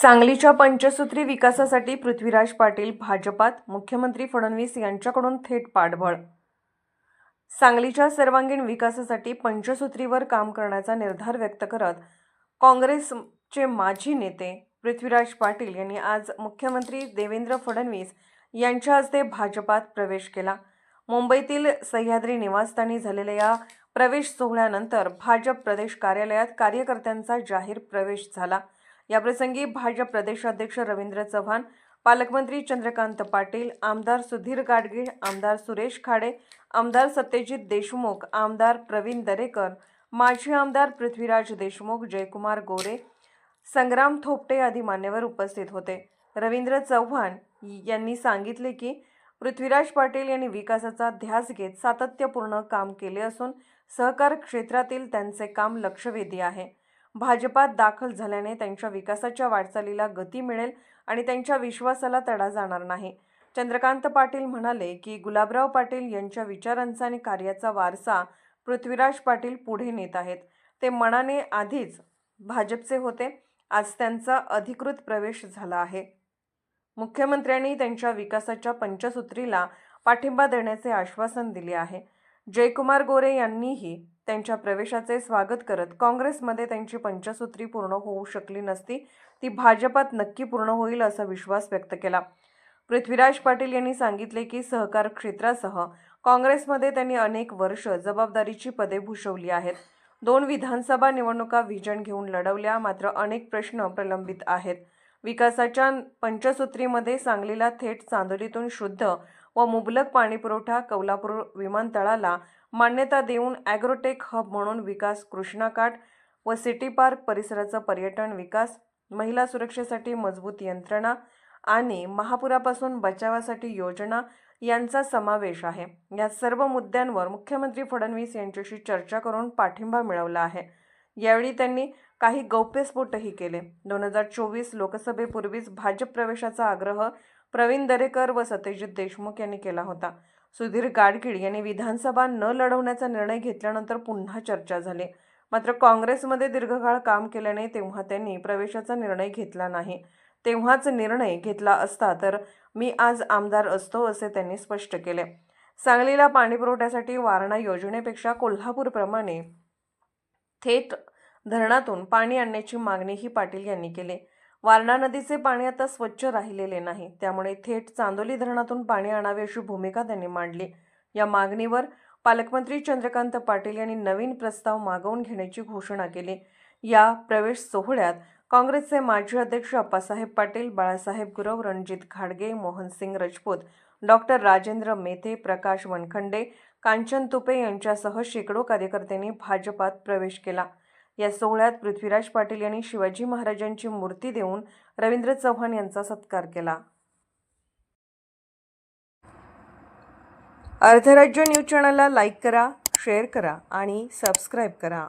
सांगलीच्या पंचसूत्री विकासासाठी पृथ्वीराज पाटील भाजपात मुख्यमंत्री फडणवीस यांच्याकडून थेट पाठबळ. सांगलीच्या सर्वांगीण विकासासाठी पंचसूत्रीवर काम करण्याचा निर्धार व्यक्त करत काँग्रेसचे माजी नेते पृथ्वीराज पाटील यांनी आज मुख्यमंत्री देवेंद्र फडणवीस यांच्या हस्ते भाजपात प्रवेश केला. मुंबईतील सह्याद्री निवासस्थानी झालेल्या या प्रवेश सोहळ्यानंतर भाजप प्रदेश कार्यालयात कार्यकर्त्यांचा जाहीर प्रवेश झाला. याप्रसंगी भाजप प्रदेशाध्यक्ष रवींद्र चव्हाण पालकमंत्री चंद्रकांत पाटील आमदार सुधीर गाडगीळ आमदार सुरेश खाडे आमदार सत्यजित देशमुख आमदार प्रवीण दरेकर माजी आमदार पृथ्वीराज देशमुख जयकुमार गोरे संग्राम थोपटे आदी मान्यवर उपस्थित होते. रवींद्र चव्हाण यांनी सांगितले की पृथ्वीराज पाटील यांनी विकासाचा ध्यास घेत सातत्यपूर्ण काम केले असून सहकार क्षेत्रातील त्यांचे काम लक्षवेधी आहे. भाजपात दाखल झाल्याने त्यांच्या विकासाच्या वाटचालीला गती मिळेल आणि त्यांच्या विश्वासाला तडा जाणार नाही. चंद्रकांत पाटील म्हणाले की गुलाबराव पाटील यांच्या विचारांचा आणि कार्याचा वारसा पृथ्वीराज पाटील पुढे नेत आहेत. ते मनाने आधीच भाजपचे होते. आज त्यांचा अधिकृत प्रवेश झाला आहे. मुख्यमंत्र्यांनी त्यांच्या विकासाच्या पंचसूत्रीला पाठिंबा देण्याचे आश्वासन दिले आहे. जयकुमार गोरे यांनीही त्यांच्या प्रवेशाचे स्वागत करत काँग्रेसमध्ये त्यांची पंचसूत्री पूर्ण होऊ शकली नसती ती भाजपात नक्की पूर्ण होईल असा विश्वास व्यक्त केला. पृथ्वीराज पाटील यांनी सांगितले की सहकार क्षेत्रासह काँग्रेसमध्ये त्यांनी अनेक वर्ष जबाबदारीची पदे भूषवली आहेत. दोन विधानसभा निवडणुका व्हिजन घेऊन लढवल्या मात्र अनेक प्रश्न प्रलंबित आहेत. विकासाच्या पंचसूत्रीमध्ये सांगलीला थेट चांदोलीतून शुद्ध व मुबलक पाणीपुरवठा कौलापूर विमानतळाला मान्यता देऊन ॲग्रोटेक हब म्हणून विकास कृष्णाकाठ व सिटी पार्क परिसराचा पर्यटन विकास महिला सुरक्षेसाठी मजबूत यंत्रणा आणि महापुरापासून बचावासाठी योजना यांचा समावेश आहे. या सर्व मुद्द्यांवर मुख्यमंत्री फडणवीस यांच्याशी चर्चा करून पाठिंबा मिळवला आहे. यावेळी त्यांनी काही गौप्यस्फोटही केले. दोन हजार चोवीस लोकसभेपूर्वीच भाजप प्रवेशाचा आग्रह प्रवीण दरेकर व सत्यजित देशमुख यांनी केला होता. सुधीर गाडगीळ यांनी विधानसभा न लढवण्याचा निर्णय घेतल्यानंतर पुन्हा चर्चा झाली. मात्र काँग्रेसमध्ये दीर्घकाळ काम केल्याने तेव्हा त्यांनी प्रवेशाचा निर्णय घेतला नाही. तेव्हाच निर्णय घेतला असता तर मी आज आमदार असतो असे त्यांनी स्पष्ट केले. सांगलीला पाणीपुरवठ्यासाठी वारणा योजनेपेक्षा कोल्हापूरप्रमाणे थेट धरणातून पाणी आणण्याची मागणीही पाटील यांनी केली. वारणा नदीचे पाणी आता स्वच्छ राहिलेले नाही. त्यामुळे थेट चांदोली धरणातून पाणी आणावे अशी भूमिका त्यांनी मांडली. या मागणीवर पालकमंत्री चंद्रकांत पाटील यांनी नवीन प्रस्ताव मागवून घेण्याची घोषणा केली. या प्रवेश सोहळ्यात काँग्रेसचे माजी अध्यक्ष अप्पासाहेब पाटील बाळासाहेब गुरव रणजित घाडगे मोहनसिंग राजपूत डॉक्टर राजेंद्र मेथे प्रकाश वनखंडे कांचन तुपे यांच्यासह शेकडो कार्यकर्त्यांनी भाजपात प्रवेश केला. या सोहळ्यात पृथ्वीराज पाटील यांनी शिवाजी महाराजांची मूर्ती देऊन रवींद्र चव्हाण यांचा सत्कार केला. अर्धराज्य न्यूज चॅनलला लाईक करा शेअर करा आणि सबस्क्राईब करा.